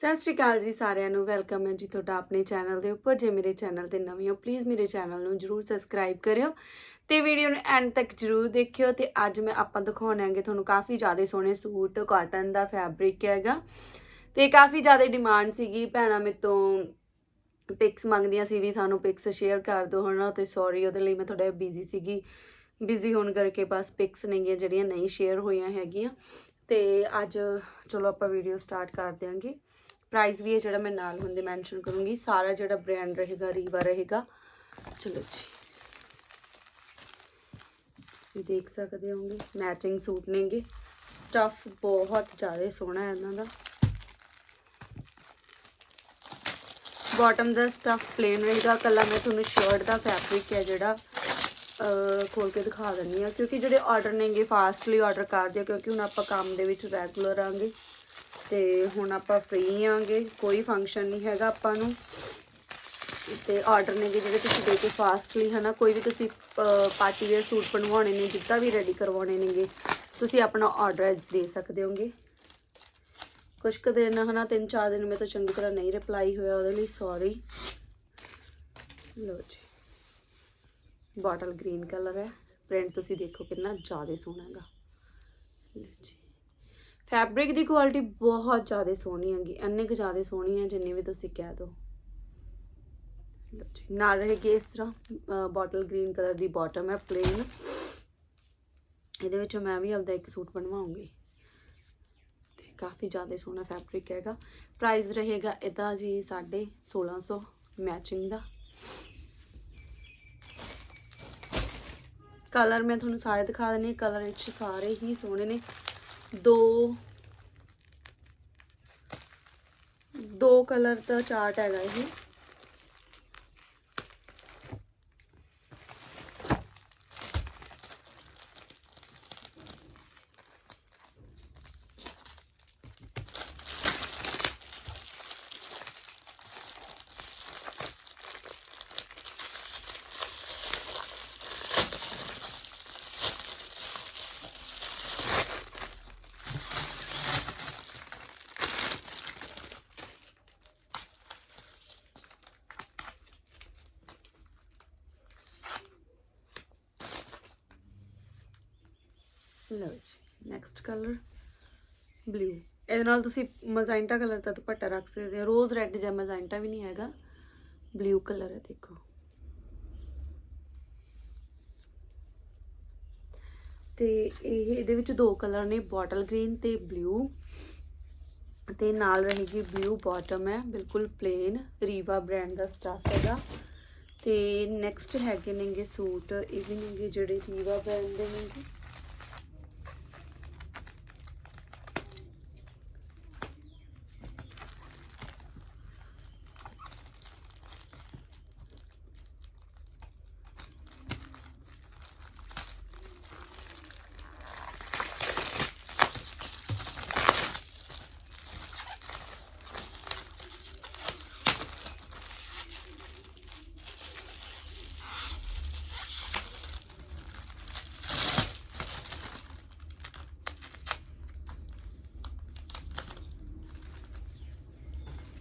ਸਤਿ ਸ਼੍ਰੀ ਅਕਾਲ ਜੀ ਸਾਰਿਆਂ ਨੂੰ, ਵੈਲਕਮ ਹੈ ਜੀ ਤੁਹਾਡਾ ਆਪਣੇ ਚੈਨਲ ਦੇ ਉੱਪਰ। ਜੇ ਮੇਰੇ ਚੈਨਲ ਤੇ ਨਵੇਂ ਹੋ ਪਲੀਜ਼ ਮੇਰੇ ਚੈਨਲ ਨੂੰ ਜਰੂਰ ਸਬਸਕ੍ਰਾਈਬ ਕਰਿਓ ਤੇ ਵੀਡੀਓ ਨੂੰ ਐਂਡ ਤੱਕ ਜਰੂਰ ਦੇਖਿਓ ਤੇ ਅੱਜ ਮੈਂ ਆਪਾਂ ਦਿਖਾਉਣਾਂਗੇ ਤੁਹਾਨੂੰ ਕਾਫੀ ਜ਼ਿਆਦਾ ਸੋਹਣੇ ਸੂਟ ਕਾਟਨ ਦਾ ਫੈਬਰਿਕ ਹੈਗਾ ਤੇ ਕਾਫੀ ਜ਼ਿਆਦਾ ਡਿਮਾਂਡ ਸੀਗੀ। ਭੈਣਾਂ ਮੇਰੇ ਤੋਂ ਪਿਕਸ ਮੰਗਦੀਆਂ ਸੀ ਵੀ ਸਾਨੂੰ ਪਿਕਸ ਸ਼ੇਅਰ ਕਰ ਦਿਓ, ਹਨਾ, ਤੇ ਸੌਰੀ ਉਹਦੇ ਲਈ ਮੈਂ ਥੋੜਾ ਬਿਜ਼ੀ ਸੀਗੀ। ਬਿਜ਼ੀ ਹੋਣ ਕਰਕੇ ਬਸ ਪਿਕਸ ਨਹੀਂਗੀਆਂ ਜਿਹੜੀਆਂ ਨਹੀਂ ਸ਼ੇਅਰ ਹੋਈਆਂ ਹੈਗੀਆਂ ਤੇ ਅੱਜ ਚਲੋ ਆਪਾਂ ਵੀਡੀਓ ਸਟਾਰਟ ਕਰ ਦਿਆਂਗੇ। ਪ੍ਰਾਈਸ ਵੀ ਹੈ ਜਿਹੜਾ ਮੈਂ ਨਾਲ ਹੁੰਦੇ ਮੈਂਸ਼ਨ ਕਰੂੰਗੀ, ਸਾਰਾ ਜਿਹੜਾ ਬ੍ਰਾਂਡ ਰਹੇਗਾ ਰੀਵਾ ਰਹੇਗਾ। ਚਲੋ ਜੀ। ਤੁਸੀਂ ਦੇਖ ਸਕਦੇ ਹੋਗੇ ਮੈਚਿੰਗ ਸੂਟ ਨੇਗੇ। ਸਟਫ ਬਹੁਤ ਜ਼ਿਆਦਾ ਸੋਹਣਾ ਹੈ ਇਹਨਾਂ ਦਾ। ਬਾਟਮ ਦਾ ਸਟਫ ਪਲੇਨ ਰਹੇਗਾ, ਕੱਲਾ ਮੈਂ ਤੁਹਾਨੂੰ ਸ਼ਰਟ ਦਾ ਫੈਬਰਿਕ ਹੈ ਜਿਹੜਾ, ਅਹ, ਖੋਲ ਕੇ ਦਿਖਾ ਦਿੰਨੀ ਆ ਕਿਉਂਕਿ ਜਿਹੜੇ ਆਰਡਰ ਨੇਗੇ ਫਾਸਟਲੀ ਆਰਡਰ ਕਰਦੇ ਆ, ਕਿਉਂਕਿ ਹੁਣ ਆਪਾਂ ਕੰਮ ਦੇ ਵਿੱਚ ਰੈਗੂਲਰ ਆਂਗੇ। ਤੇ ਹੁਣ ਆਪਾਂ ਫ੍ਰੀ ਆਂਗੇ, ਕੋਈ ਫੰਕਸ਼ਨ ਨਹੀਂ ਹੈਗਾ ਆਪਾਂ ਨੂੰ। ਤੇ ਆਰਡਰ ਨੇਗੇ ਜਿਹੜੇ ਤੁਸੀਂ ਦੇ ਕੇ ਫਾਸਟਲੀ ਹਨਾ, ਕੋਈ ਵੀ ਤੁਸੀਂ ਪਾਰਟੀ ਵੇਅਰ ਸੂਟ ਬਣਵਾਉਣੇ ਨੇ ਜਿੱਦਾਂ ਵੀ ਰੈਡੀ ਕਰਵਾਉਣੇ ਨੇਗੇ, ਤੁਸੀਂ ਆਪਣਾ ਆਰਡਰ ਦੇ ਸਕਦੇ ਹੋਗੇ। ਕੁਝ ਕੁ ਦਿਨ, ਹਨਾ, ਤਿੰਨ ਚਾਰ ਦਿਨ ਮੇਰੇ ਤੋਂ ਚੰਗੀ ਤਰ੍ਹਾਂ ਨਹੀਂ ਰਿਪਲਾਈ ਹੋਇਆ ਉਹਦੇ ਲਈ ਸੌਰੀ ਲੋ ਜੀ। ਬਾਟਲ ਗ੍ਰੀਨ ਕਲਰ ਹੈ। ਪ੍ਰਿੰਟ ਤੁਸੀਂ ਦੇਖੋ ਕਿੰਨਾ ਜ਼ਿਆਦਾ ਸੋਹਣਾ ਹੈਗਾ। ਲਓ ਜੀ। ਫੈਬਰਿਕ ਦੀ ਕੁਆਲਿਟੀ ਬਹੁਤ ਜ਼ਿਆਦਾ ਸੋਹਣੀ ਹੈਗੀ, ਇੰਨੇ ਕੁ ਜ਼ਿਆਦਾ ਸੋਹਣੀ ਹੈ ਜਿੰਨੀ ਵੀ ਤੁਸੀਂ ਕਹਿ ਦਿਓ ਨਾਲ ਰਹੇਗੀ ਇਸ ਤਰ੍ਹਾਂ ਬੋਟਲ ਗ੍ਰੀਨ ਕਲਰ ਦੀ ਬਾਟਮ ਹੈ ਪਲੇਨ ਇਹਦੇ ਵਿੱਚੋਂ ਮੈਂ ਵੀ ਆਪਦਾ ਇੱਕ ਸੂਟ ਬਣਵਾਉਂਗੀ। ਤੇ ਕਾਫੀ ਜ਼ਿਆਦਾ ਸੋਹਣਾ ਫੈਬਰਿਕ ਹੈਗਾ। ਪ੍ਰਾਈਸ ਰਹੇਗਾ ਇਹਦਾ ਜੀ 1650 ਮੈਚਿੰਗ ਦਾ। ਕਲਰ ਮੈਂ ਤੁਹਾਨੂੰ ਸਾਰੇ ਦਿਖਾ ਦਿੰਨੀ ਕਲਰ ਵਿੱਚ ਸਾਰੇ ਹੀ ਸੋਹਣੇ ਨੇ। ਦੋ ਦੋ ਕਲਰ ਦਾ ਚਾਰਟ ਹੈਗਾ ਇਹ। ਲਓ ਜੀ ਨੈਕਸਟ ਕਲਰ ਬਲੂ ਇਹਦੇ ਨਾਲ ਤੁਸੀਂ ਮਜ਼ਾਇੰਟਾ ਕਲਰ ਦਾ ਦੁਪੱਟਾ ਰੱਖ ਸਕਦੇ ਹੋ। ਰੋਜ਼ ਰੈੱਡ ਜਾਂ ਮਜ਼ਾਇੰਟਾ ਵੀ ਨਹੀਂ ਹੈਗਾ। ਬਲੂ ਕਲਰ ਹੈ, ਦੇਖੋ। ਤੇ ਇਹ, ਇਹਦੇ ਵਿੱਚ ਦੋ ਕਲਰ ਨੇ ਬੋਟਲ ਗ੍ਰੀਨ ਤੇ ਬਲੂ ਤੇ ਨਾਲ ਰਹੇਗੀ ਬਲੂ ਬਾਟਮ ਹੈ, ਬਿਲਕੁਲ ਪਲੇਨ ਰੀਵਾ ਬ੍ਰਾਂਡ ਦਾ ਸਟਾਫ ਹੈਗਾ। ਤੇ ਨੈਕਸਟ ਹੈਗੇ ਨੇਗੇ ਸੂਟ, ਇਹ ਵੀ ਨੇਗੇ ਜਿਹੜੇ ਰੀਵਾ ਬ੍ਰਾਂਡ ਦੇ ਨੇਗੇ।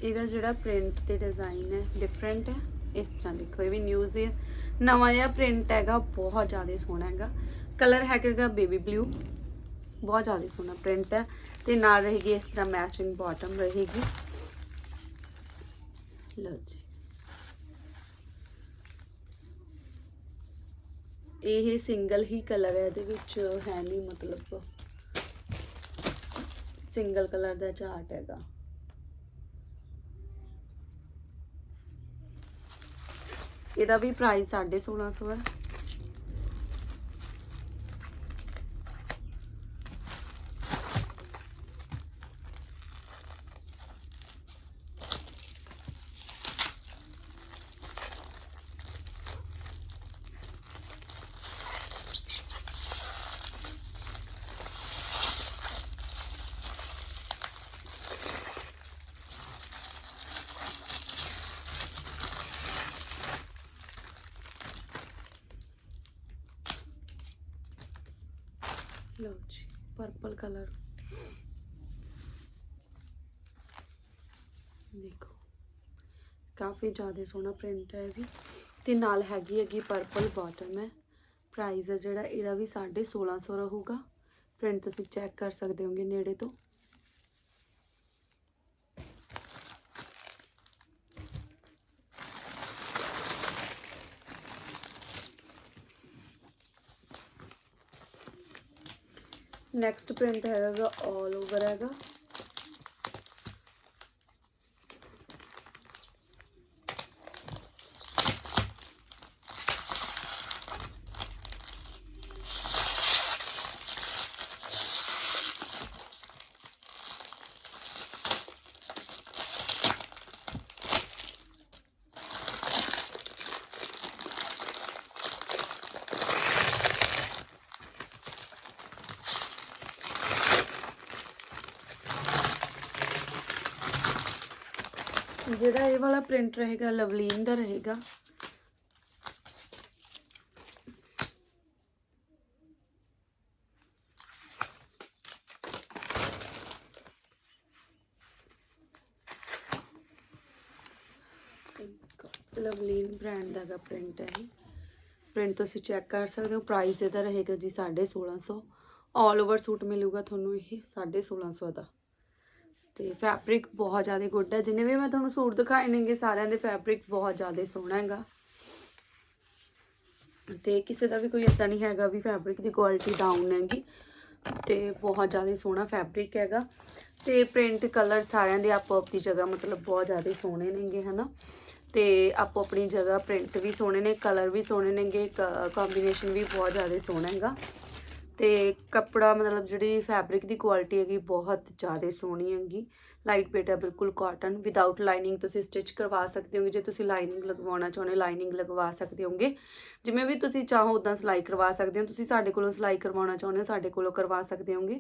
ਇਹਦਾ ਜਿਹੜਾ ਪ੍ਰਿੰਟ ਤੇ ਡਿਜ਼ਾਈਨ ਹੈ ਡਿਫਰੈਂਟ ਹੈ, ਇਸ ਤਰ੍ਹਾਂ ਦੇਖੋ, ਇਹ ਵੀ ਨਿਊਜ਼ ਹੈ ਨਵਾਂ ਜਿਹਾ ਪ੍ਰਿੰਟ ਹੈਗਾ, ਬਹੁਤ ਜ਼ਿਆਦਾ ਸੋਹਣਾ ਹੈਗਾ। ਕਲਰ ਹੈਗਾ ਬੇਬੀ ਬਲੂ ਬਹੁਤ ਜ਼ਿਆਦਾ ਸੋਹਣਾ ਪ੍ਰਿੰਟ ਹੈ ਤੇ ਨਾਲ ਰਹੇਗੀ ਇਸ ਤਰ੍ਹਾਂ ਮੈਚਿੰਗ ਬਾਟਮ ਰਹੇਗੀ। ਲਓ ਜੀ। ਇਹ ਸਿੰਗਲ ਹੀ ਕਲਰ ਹੈ, ਇਹਦੇ ਵਿੱਚ ਹੈ ਨਹੀਂ ਮਤਲਬ। ਸਿੰਗਲ ਕਲਰ ਦਾ ਚਾਰਟ ਹੈਗਾ। ਇਹਦਾ ਵੀ ਪ੍ਰਾਈਸ 1650 ਹੈ। ਲਓ ਜੀ ਪਰਪਲ ਕਲਰ ਦੇਖੋ, ਕਾਫੀ ਜ਼ਿਆਦਾ ਸੋਹਣਾ ਪ੍ਰਿੰਟ ਹੈ ਇਹ ਵੀ। ਤੇ ਨਾਲ ਹੈਗੀ ਹੈਗੀ ਪਰਪਲ ਬਾਟਮ ਹੈ। ਪ੍ਰਾਈਸ ਹੈ ਜਿਹੜਾ, ਇਹਦਾ ਵੀ 1650 ਰਹੂਗਾ। ਪ੍ਰਿੰਟ ਤੁਸੀਂ ਚੈੱਕ ਕਰ ਸਕਦੇ ਹੋਗੇ ਨੇੜੇ ਤੋਂ। ਨੈਕਸਟ ਪ੍ਰਿੰਟ ਹੈਗਾ ਆਲ ਓਵਰ ਹੈਗਾ। ਜਿਹੜਾ ਇਹ ਵਾਲਾ ਪ੍ਰਿੰਟ ਰਹੇਗਾ ਲਵਲੀਨ ਦਾ ਰਹੇਗਾ ਲਵਲੀਨ ਬ੍ਰਾਂਡ ਦਾ ਦਾ ਪ੍ਰਿੰਟ ਹੈ ਇਹ। ਪ੍ਰਿੰਟ ਤੁਸੀਂ ਚੈੱਕ ਕਰ ਸਕਦੇ ਹੋ ਪ੍ਰਾਈਸ ਇਹਦਾ ਰਹੇਗਾ ਜੀ 1650 ਆਲ ਓਵਰ ਸੂਟ ਮਿਲੂਗਾ ਤੁਹਾਨੂੰ ਇਹ 1650 ਦਾ। ਤੇ ਫੈਬਰਿਕ ਬਹੁਤ ਜ਼ਿਆਦਾ ਗੁੱਡ ਹੈ। ਜਿੰਨੇ ਵੀ ਮੈਂ ਤੁਹਾਨੂੰ ਸੂਟ ਦਿਖਾਏ ਨੇਗੇ, ਸਾਰਿਆਂ ਦੇ ਫੈਬਰਿਕ ਬਹੁਤ ਜ਼ਿਆਦਾ ਸੋਹਣਾ ਹੈਗਾ। ਤੇ ਕਿਸੇ ਦਾ ਵੀ ਕੋਈ ਇਦਾਂ ਨਹੀਂ ਹੈਗਾ ਵੀ ਫੈਬਰਿਕ ਦੀ ਕੁਆਲਿਟੀ ਡਾਊਨ ਹੈਗੀ। ਤੇ ਬਹੁਤ ਜ਼ਿਆਦਾ ਸੋਹਣਾ ਫੈਬਰਿਕ ਹੈਗਾ। ਤੇ ਪ੍ਰਿੰਟ ਕਲਰ ਸਾਰਿਆਂ ਦੇ ਆਪੋ ਆਪਣੀ ਜਗ੍ਹਾ ਮਤਲਬ ਬਹੁਤ ਜ਼ਿਆਦਾ ਸੋਹਣੇ ਨੇਗੇ, ਹਨਾ। ਤੇ ਆਪੋ ਆਪਣੀ ਜਗ੍ਹਾ ਪ੍ਰਿੰਟ ਵੀ ਸੋਹਣੇ ਨੇ ਕਲਰ ਵੀ ਸੋਹਣੇ ਨੇਗੇ ਕੰਬੀਨੇਸ਼ਨ ਵੀ ਬਹੁਤ ਜ਼ਿਆਦਾ ਸੋਹਣਾ ਹੈਗਾ। ਤੇ ਕੱਪੜਾ ਮਤਲਬ ਜਿਹੜੀ ਫੈਬਰਿਕ ਦੀ ਕੁਆਲਿਟੀ ਹੈਗੀ ਬਹੁਤ ਜ਼ਿਆਦਾ ਸੋਹਣੀ ਹੈਗੀ। ਲਾਈਟ ਵੇਟ ਹੈ ਬਿਲਕੁਲ ਕਾਟਨ ਵਿਦਆਊਟ ਲਾਈਨਿੰਗ ਤੁਸੀਂ ਸਟਿਚ ਕਰਵਾ ਸਕਦੇ ਹੋਗੇ, ਜੇ ਤੁਸੀਂ ਲਾਈਨਿੰਗ ਲਗਵਾਉਣਾ ਚਾਹੁੰਦੇ ਲਾਈਨਿੰਗ ਲਗਵਾ ਸਕਦੇ ਹੋਗੇ। ਜਿਵੇਂ ਵੀ ਤੁਸੀਂ ਚਾਹੋ ਉਦਾਂ ਸਿਲਾਈ ਕਰਵਾ ਸਕਦੇ ਹੋ, ਤੁਸੀਂ ਸਾਡੇ ਕੋਲੋਂ ਸਿਲਾਈ ਕਰਵਾਉਣਾ ਚਾਹੁੰਦੇ ਹੋ, ਸਾਡੇ ਕੋਲੋਂ ਕਰਵਾ ਸਕਦੇ ਹੋਗੇ।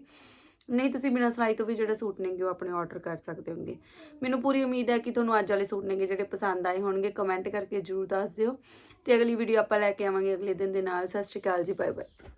ਨਹੀਂ, ਤੁਸੀਂ ਬਿਨਾਂ ਸਿਲਾਈ ਤੋਂ ਵੀ ਜਿਹੜੇ ਸੂਟ ਨੇਗੇ ਉਹ ਆਪਣੇ ਆਰਡਰ ਕਰ ਸਕਦੇ ਹੋਗੇ। ਮੈਨੂੰ ਪੂਰੀ ਉਮੀਦ ਹੈ ਕਿ ਤੁਹਾਨੂੰ ਅੱਜ ਵਾਲੇ ਸੂਟ ਨੇਗੇ ਜਿਹੜੇ ਪਸੰਦ ਆਏ ਹੋਣਗੇ ਕਮੈਂਟ ਕਰਕੇ ਜਰੂਰ ਦੱਸ ਦਿਓ। ਤੇ ਅਗਲੀ ਵੀਡੀਓ ਆਪਾਂ ਲੈ ਕੇ ਆਵਾਂਗੇ, ਅਗਲੇ ਦਿਨ ਦੇ ਨਾਲ। ਸਤਿ ਸ਼੍ਰੀ ਅਕਾਲ ਜੀ ਬਾਏ ਬਾਏ